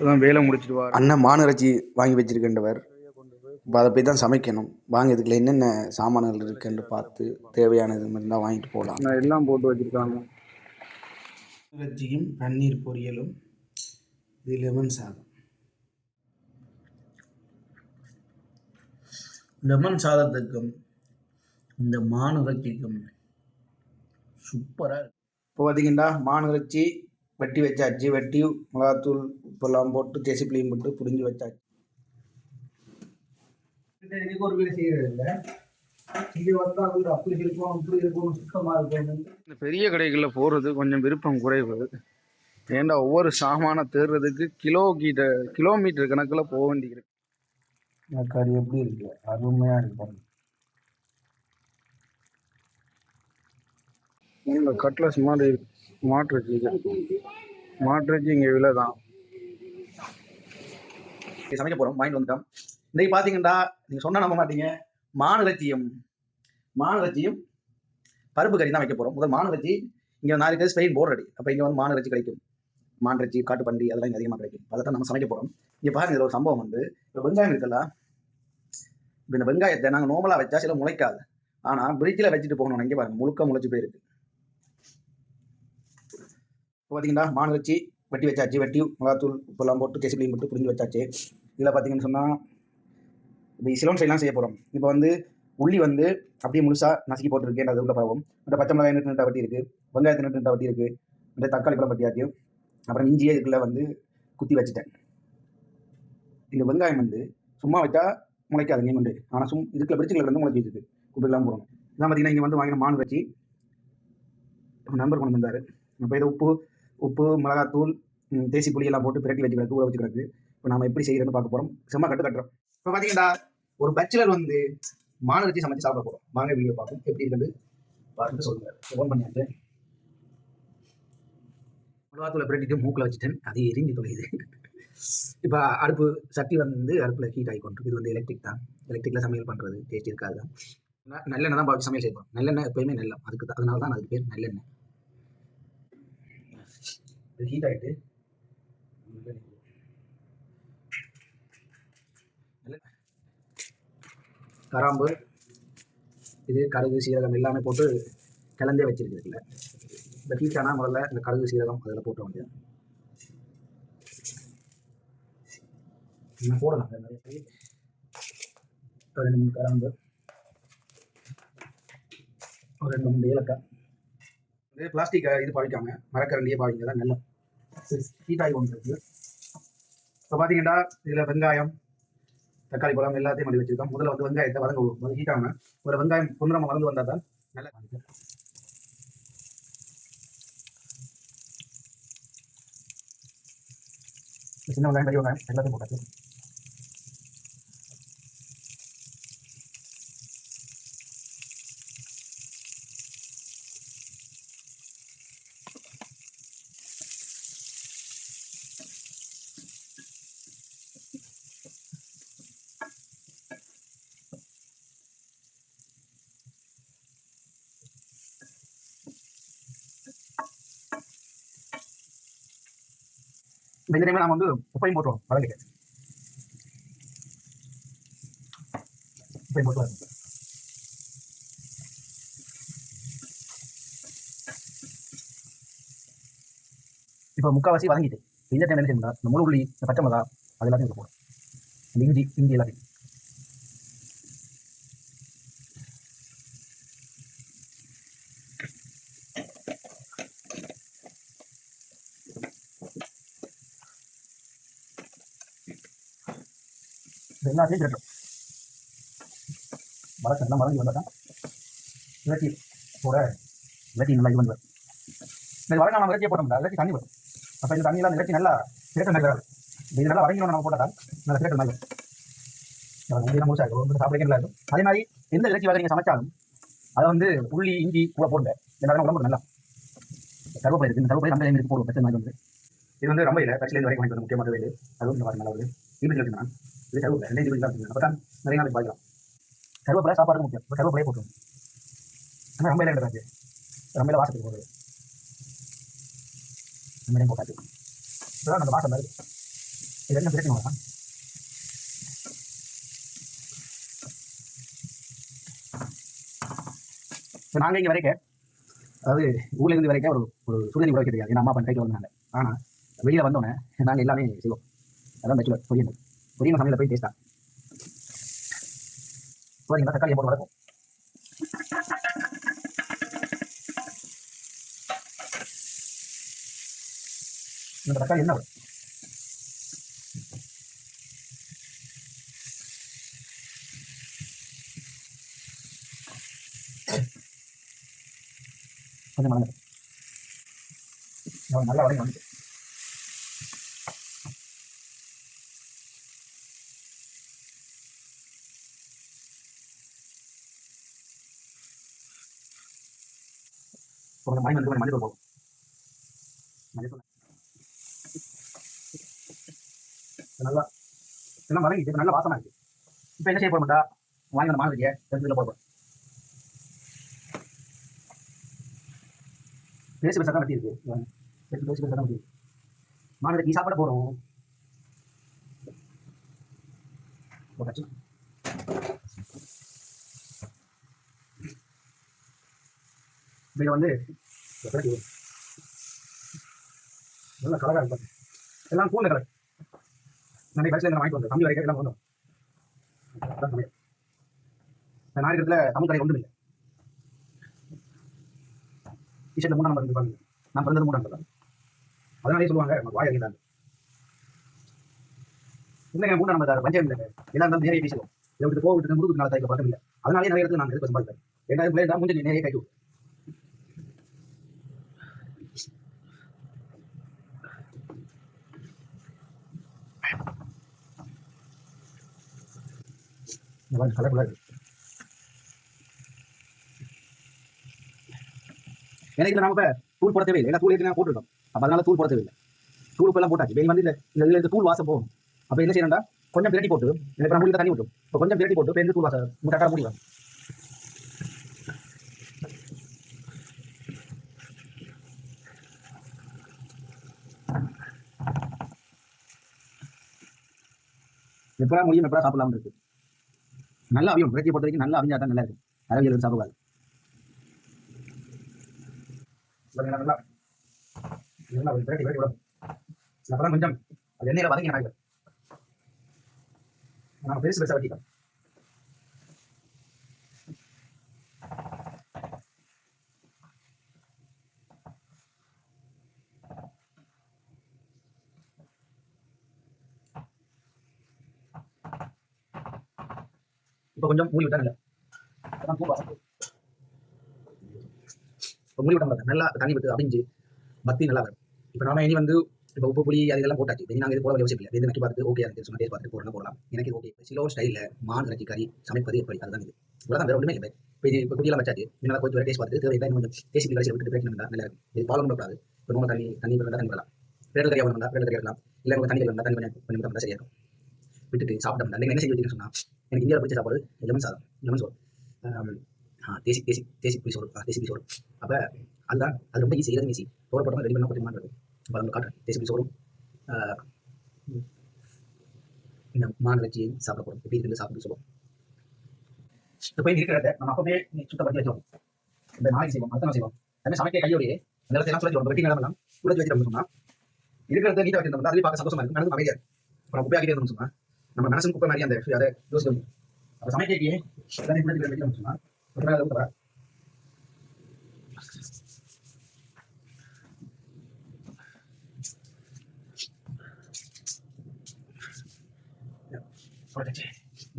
இப்பதான் வேலை முடிச்சிட்டு வா அண்ணன் மான் இறைச்சி வாங்கி வச்சிருக்கின்றவர். இப்போ அதை போய் தான் சமைக்கணும். வாங்கி இதுக்குள்ள என்னென்ன சாமான்கள் இருக்குன்னு பார்த்து தேவையானது தான் வாங்கிட்டு போகலாம் நான் எல்லாம் போட்டு வச்சிருக்காங்க. இறைச்சியும் பன்னீர் பொரியலும் இது லெமன் சாதம். லெமன் சாதத்துக்கும் இந்த மான் இறைச்சிக்கும் சூப்பராக இப்போ பார்த்தீங்கன்னா மான் இறைச்சி வெட்டி வச்சாச்சு. வெட்டி மிளகாத்தூள் உப்பெல்லாம் போட்டு தேசிப்பிளியும் போட்டு புரிஞ்சு வச்சாச்சு. இதுக்கு ஒரு வீடு செய்யறது இல்லை. இது வந்து அது அப்படி இருக்கும் இப்படி இருக்கும் சுத்தமாக இருக்கும். இந்த பெரிய கடைகளில் போகிறது கொஞ்சம் விருப்பம் குறைவு. ஏன்டா ஒவ்வொரு சாமானை தேடுறதுக்கு கிலோ கிட்ட கிலோமீட்டர் கணக்கில் போக வேண்டியிருக்கு. கறி எப்படி இருக்கு? அருமையாக இருக்கு பாருங்க. கட்லஸ் மாதிரி இருக்கு. மாட்டுறச்சி இது மாட்டுறச்சி இங்கே விலை தான். சமைக்க போகிறோம் வாங்கிட்டு வந்துட்டோம். இன்றைக்கி பார்த்தீங்கன்னா நீங்கள் சொன்னால் நம்ப மாட்டீங்க. மான் இறைச்சியும் பருப்பு கறி தான் வைக்க போகிறோம் முதல் மான் இங்கே நாலு பேர் ஸ்பெயின் போர் அடி அப்போ இங்கே வந்து மான் கிடைக்கும். மான் காட்டு காட்டுப்பண்டி அதெல்லாம் இங்கே அதிகமாக கிடைக்கும். அதை தான் நம்ம சமைக்க போகிறோம் இங்கே பாருங்க இதில் ஒரு சம்பவம் வந்து இப்போ வெங்காயம் இருக்குல்ல? இப்போ இந்த வெங்காயத்தை நாங்கள் நோமலாக வச்சா சில முளைக்காது. ஆனால் பிரிட்ஜில் வச்சுட்டு போகணும் இங்கே பாருங்க முழுக்க முளைச்சி போயிருக்கு. இப்போ பார்த்தீங்கன்னா மான் வச்சு வெட்டி வச்சாச்சு. வெட்டி மிளகாத்தூள் உப்பெல்லாம் போட்டு தேசிப்பிளியும் போட்டு புரிஞ்சு வச்சாச்சு. இதில் பார்த்தீங்கன்னு சொன்னால் இப்போ சிலோன் சைட்லாம் செய்ய போகிறோம் இப்போ வந்து உள்ளி வந்து அப்படியே முழுசாக நசுக்கி போட்டுருக்கேன் அது உள்ள பரவும் இந்த பச்சை மிளகாய் நட்டு வட்டி இருக்குது வெங்காயத்தை நெட்டு வட்டி இருக்குது இந்த தக்காளி பழம் வட்டியாச்சு. அப்புறம் இஞ்சியே இதுக்குள்ள வந்து குத்தி வச்சுட்டேன். இந்த வெங்காயம் வந்து சும்மா வச்சா முளைக்காது நீ வந்து. ஆனால் சும் இதுக்குள்ள பிரிச்சுக்குள்ள வந்து முளைச்சி வச்சுது குப்பைக்கெல்லாம் போகிறோம் இதான் பார்த்தீங்கன்னா இங்கே வந்து வாங்கின மான் வச்சு நண்பர் கொண்டு வந்தார். இப்போ இதை உப்பு உப்பு மிளகாத்தூள் தேசி புளியெல்லாம் போட்டு பிரட்டி வச்சு கிடக்கு ஊற வச்சு கிடக்கு இப்போ நம்ம எப்படி செய்யறதுன்னு பார்க்க போகிறோம் செம்ம கட்டு கட்டுறோம். இப்போ பார்த்தீங்கன்னா ஒரு பேச்சுலர் வந்து மான் வச்சு சமைச்சு சாப்பிட போகிறோம் வாங்க வீடியோ பார்ப்போம். எப்படி இருக்குது பார்த்து சொல்லுங்க. ஓன் பண்ணியாச்சு. மிளகாத்தூளை பிரட்டிட்டு மூக்கில் வச்சுட்டேன். அது எரிஞ்சு தொலையுது. இப்போ அடுப்பு சட்டி வந்து அடுப்பில் ஹீட் ஆகி கொண்டு இது வந்து எலக்ட்ரிக் தான். எலக்ட்ரிக்கில் சமையல் பண்ணுறது டேஸ்ட் இருக்காது. தான் நல்லெண்ணெய் தான் பாவிச்சு சமையல் செய்வோம் நல்லெண்ணெய் எப்பயுமே நல்லம். அதுக்கு அதனால தான் அதுக்கு பேர் நல்லெண்ணெய். இது ஹீட் ஆகிட்டு கராம்பு இது கடுகு சீரகம் எல்லாமே போட்டு கிளந்தே வச்சிருக்கிறதுல இந்த ஹீட் ஆனால் முதல்ல இந்த கடுகு சீரகம் அதில் போட்ட வேண்டியது இன்னும் போடலாம். நிறைய ஒரு ரெண்டு மூணு கராம்பு ஒரு ரெண்டு மூணு ஏலக்காய். பிளாஸ்டிக் இது பாவிக்காம மரக்கரண்டியே பாவிங்க தான் நல்ல ஹீட் ஆகி கொண்டு இப்போ பார்த்தீங்கன்னா இதில் வெங்காயம் தக்காளி பழம் எல்லாத்தையும் மடி வச்சிருக்கோம். முதல்ல வந்து வெங்காயத்தை வதங்க விடுவோம். அது ஹீட் ஒரு வெங்காயம் பொன்னிறமா வளர்ந்து வந்தால் தான் நல்லா சின்ன வெங்காயம் பெரிய வெங்காயம் எல்லாத்தையும் போட்டாச்சு. இந்த டைமில் நாம வந்து உப்பையும் போட்டுருவோம் வதங்கிட்டு உப்பையும் போட்டு வதங்க இப்போ முக்கால்வாசி வதங்கிட்டு. இந்த டைம் என்ன செய்யணும் இந்த முழு உள்ளி இந்த பச்சை மிளகா அது எல்லாத்தையும் இதுல போடும். இந்த இஞ்சி இஞ்சி எல்லாத்தையும். எல்லாத்தையும் திரட்டும். வளர்க்க நல்லா மறந்து வந்தால் தான் இலச்சி போட இலச்சி நல்லா இது பண்ணுவார் இது வளர்க்க நம்ம இலச்சியை போட்டோம்ல இலச்சி தண்ணி வரும். அப்போ இந்த தண்ணியெல்லாம் இலச்சி நல்லா திரட்ட நல்லா இது நல்லா வதங்கணும் நம்ம போட்டால் நல்லா திரட்ட நல்லா வரும். இதெல்லாம் முழுசாக இருக்கும் உங்களுக்கு நல்லா இருக்கும். அதே மாதிரி எந்த இலச்சி வகை நீங்கள் சமைச்சாலும் அதை வந்து உள்ளி இஞ்சி கூட போடுங்க. எல்லாரும் உடம்புக்கு நல்லா கருவேப்பிலை இருக்குது இந்த கருவேப்பிலை நம்ம எங்களுக்கு போடுவோம். பிரச்சனை வந்து. இது வந்து ரொம்ப இல்லை கட்சியிலேருந்து வரைக்கும் வாங்கிட்டு வந்து முக்கியமான வேலை. அதுவும் இந்த மாதிரி நல்லா வருது வீட்டுக்கு நான் இது கருவேப்பிலை ரெண்டு வீட்டுக்கு தான் அப்போ தான் நிறைய நாளைக்கு பாய்க்கலாம் கருவேப்பிலை சாப்பாடு முக்கியம். இப்போ கருவேப்பிலையே போட்டுரும் ஆனால் ரொம்ப இல்லை கிடையாது ரொம்ப வாசத்துக்கு போடுறது நம்ம போட்டாச்சு இப்போதான் அந்த வாசம் வருது. இது என்ன பிரச்சனை வரலாம் இப்போ நாங்கள் இங்கே வரைக்க அதாவது ஊர்ல இருந்து வரைக்கும் ஒரு ஒரு சுடுதண்ணி கூட வைக்க தெரியாது என் அம்மா பண்ண கைக்கு வந்தாங்க. ஆனால் வெளியில் வந்தோடனே நாங்கள் எல்லாமே செய்வோம். அதான் பேச்சுலர் பொரியல். பொரியல் சமையல போய் டேஸ்டா போறீங்களா தக்காளி போட்டு வளர்க்கும் இந்த தக்காளி என்ன வரும் கொஞ்சம் மறந்து நல்லா வரையும் வந்து கொஞ்சம் மணி வந்து மணி போகும். மஞ்சள் நல்லா எல்லாம் வதங்கிட்டு நல்லா வாசமா இருக்கு. இப்போ என்ன செய்ய போட மாட்டா வாங்கி அந்த மாதிரி எடுத்துல போட போறோம். பேசி பேச தான் இருக்கு. பேசி பேசி பேச தான் வெட்டி இருக்கு. மாணவர் நீ சாப்பிட போறோம். போட்டாச்சு இதில் வந்து எப்படி நல்ல கலராக இருக்கு எல்லாம் பூந்த கலர் நிறைய பேசில் வாங்கிட்டு வந்தோம் தமிழ் வரைக்கும் எல்லாம் வந்தோம் அதான் சமையல் நாயகத்தில் தமிழ் கடை ஒன்றும் இல்லை டிஷர்ட்ல மூணாம் நம்பர் இருப்பாங்க நான் பிறந்தது மூணாம் நம்பர் அதனாலே சொல்லுவாங்க நம்ம வாய் அறிந்தாங்க இல்லைங்க மூணாம் நம்பர் பஞ்சம் இல்லை. எல்லாம் இருந்தாலும் நேரே பேசுவோம். இதை விட்டு போக விட்டு முதுகு நாள் தைக்க பக்கம் இல்லை அதனாலே நிறைய இடத்துல நான் எதிர்ப்பு சம்பாதிக்கிறேன் ரெண்டாயிரம் பிள்ளை தான் முடிஞ்சு நேரே கைட்டு இந்த மாதிரி கலர்ஃபுல்லாக இருக்கு எனக்கு இதுல நாம இப்ப தூள் போட தேவையில்லை. ஏன்னா தூள் ஏற்கனவே போட்டுருக்கோம் அப்ப அதனால தூள் போட தேவையில்லை. தூள் உப்பு எல்லாம் போட்டாச்சு. வெளியே வந்து இந்த இந்த இதுல இந்த தூள் வாசம் போகும். அப்ப என்ன செய்யணும்டா? கொஞ்சம் பிரட்டி போட்டு இல்லை இப்போ நம்ம தண்ணி விட்டும் இப்போ கொஞ்சம் பிரட்டி போட்டு இப்போ எந்த தூள் வாசம்? கரெக்டாக முடியும் எப்படா முடியும் எப்படா சாப்பிடலாம் இருக்கு. நல்லா அவியும் இறைச்சியை பொறுத்த வரைக்கும் நல்லா அவிஞ்சா தான் நல்லா? இருக்கும் அரவியல் வந்து சாப்பிடுவாங்க கொஞ்சம் அது எண்ணெயில வதங்கி நான் பெருசு பெருசா வெட்டிட்டோம் இப்போ கொஞ்சம் மூடி விட்டா நல்லா. இப்போ மூடி விட்டா நல்லா தண்ணி விட்டு அடிஞ்சு பத்தி நல்லா வரும். இப்போ நாம இனி வந்து இப்போ உப்பு புளி அது இதெல்லாம் போட்டாச்சு. இனி நாங்கள் இது போட யோசிப்பில்லை இல்லை. இது நக்கி பார்த்து ஓகே இருக்கு. சும்மா டேஸ்ட் பார்த்துட்டு போடலாம் போடலாம். எனக்கு ஓகே சிலோ ஸ்டைலில் மான் இறக்கி கறி சமைப்பது எப்படி? அதுதான் இது. இவ்வளோ வேற ஒன்றுமே இல்லை. இப்போ இது இப்போ குடியெல்லாம் வச்சாச்சு. நல்லா போய் டேஸ்ட் பார்த்துட்டு தேவை இன்னும் கொஞ்சம் டேஸ்ட் கடைசி விட்டு பிரேக் நல்லா இருக்கும். இது பாலம் பண்ணக்கூடாது இப்போ நம்ம தண்ணி தண்ணி பண்ணலாம் தண்ணி பண்ணலாம் பேரல் கறியாக பண்ணா பேரல் கறி இருக்கலாம் இல்லை உங்கள் தண்ணி பண்ணா தண்ணி பண்ணி பண்ணி பண்ணா சரியா இருக்கும். விட்டுட்டு சாப்பிட்டோம்னா நீங்கள் என்ன செய்ய வச்சுக்கன்னு சொன்னால் எனக்கு இந்தியாவில் பிடிச்ச சாப்பாடு லெமன் சாதம் லெமன் சோறு. தேசி தேசி தேசி புளி சோறு தேசி புளி சோறு. அப்போ அதுதான் அது ரொம்ப ஈஸி செய்யறது ஈஸி சோறு போட்டோம் ரெடி பண்ணால் கொஞ்சம் இருக்கும். அப்போ நம்ம காட்டுறேன். தேசி புளி சோறும் இந்த மான் வச்சு சாப்பிட போகிறோம் எப்படி இருந்து சாப்பிட்டு சொல்லுவோம். இப்போ போய் இருக்கிறத நம்ம அப்பவே சுத்தப்படுத்தி வச்சோம் இந்த நாளைக்கு செய்வோம் அடுத்த செய்வோம். அதுமாதிரி சமைக்க கையோடையே அந்த இடத்துல எல்லாம் சொல்லி வெட்டி நிலமெல்லாம் உடச்சு வச்சுட்டு சொன்னா இருக்கிறத நீட்டாக வச்சிருந்தோம் அதுலேயே பார்க்க சந்தோஷமா இருக்கும். நடந்து அமைதியாக இருக்கும். இப்போ நம்ம குப்பையாக்கிட்டே இருந்தோம்னு சொன்னால் நம்ம மனசும் குப்பை மாதிரி அந்த அதை யோசிக்க முடியும். அப்போ சமைக்கையே எல்லாத்தையும் பிடிச்சி வைக்கணும்னு சொன்னா ஒரு நாள் அதை ஊத்த வர.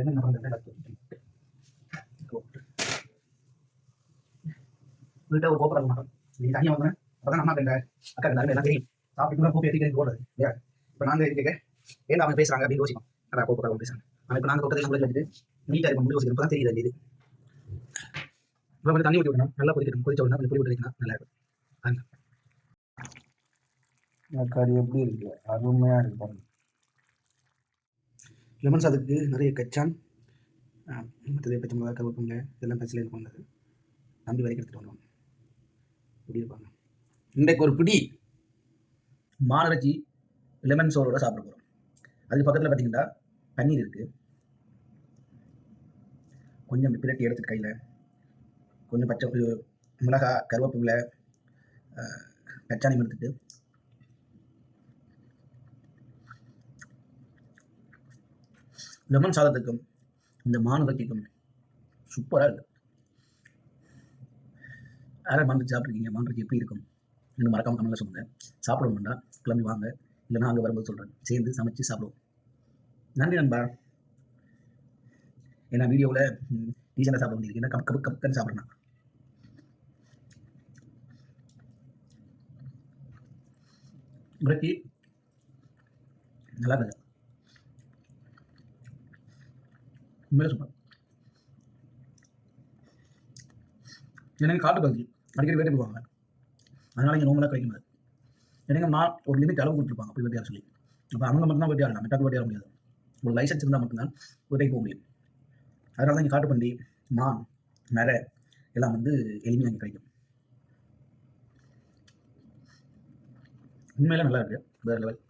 என்ன பண்றது? வீட்டை ஒரு கோபுரம் மாட்டோம். நீ தனியாக அம்மா எங்க அக்கா எல்லாருமே எல்லாம் தெரியும். சாப்பிட்டு போடுறது இல்லையா? இப்போ நாங்க இருக்க ஏன் அவங்க பேசுறாங்க அப்படின்னு அதான் அப்போ கோப்பை பேசுறாங்க ஆனால் இப்போ நாங்கள் பக்கத்தில் முடிஞ்சு வந்துட்டு நீட்டாக இருக்கும் முடிவு யோசிக்கிறோம் தான் தெரியுது இது இப்போ வந்து தண்ணி ஊற்றி விடணும். நல்லா கொதிக்கணும் கொதிச்ச உடனே கொஞ்சம் புளி விட்டு வைக்கணும் நல்லா இருக்கும். கறி எப்படி இருக்கு? அருமையாக இருக்கு பாருங்க. லெமன் சாதத்துக்கு நிறைய கச்சான் மற்றது பச்சை மிளகா கருவேப்பிலை இதெல்லாம் பச்சையில் இது வந்தது தம்பி வரைக்கும் எடுத்துகிட்டு வருவாங்க இப்படி இருப்பாங்க. இன்றைக்கு ஒரு பிடி. மானிறச்சி லெமன் சோறோட சாப்பிட போகிறோம் அதுக்கு பக்கத்தில் பார்த்தீங்கன்னா பன்னீர் இருக்குது கொஞ்சம் பிரட்டி எடுத்துட்டு கையில் கொஞ்சம் பச்சை மிளகா கருவேப்பிலை பச்சாணி எடுத்துட்டு லெமன் சாதத்துக்கும் இந்த மானுதத்திக்கும் சூப்பராக இருக்கு. யாரும் மான் சாப்பிட்ருக்கீங்க மான் எப்படி இருக்கும்? இன்னும் மறக்காம சொல்லுங்கள் சாப்பிட வேண்டாம் கிளம்பி வாங்க. இல்லைன்னா அங்கே வரும்போது சொல்கிறேன் சேர்ந்து சமைச்சு சாப்பிடுவோம். நன்றி நண்பா. ஏன்னா வீடியோவில் டீசெண்டாக சாப்பிட முடியாது ஏன்னா கப் கப் கப்புன்னு சாப்பிட்றேன் நல்லா இருக்குது. உண்மையில சூப்பர் எனக்கு காட்டு பகுதி. அடிக்கடி வேட்டை போவாங்க. அதனால இங்கே நோம்பலாக கிடைக்க முடியாது மா ஒரு லிமிட் அளவு கொடுத்துருப்பாங்க போய் வெட்டியார சொல்லி. அப்போ அவங்க மட்டும்தான் வெட்டியாடலாம் மெட்டாக்கு வெட்டியாட முடியாது. ஒரு லைசன்ஸ் இருந்தால் மட்டும்தான் வேட்டைக்கு போக முடியும். அதனால தான் இங்கே காட்டுப்பண்டி மான் நரை எல்லாம் வந்து எளிமையாக இங்கே கிடைக்கும். உண்மையில நல்லா இருக்கு வேறு லெவல்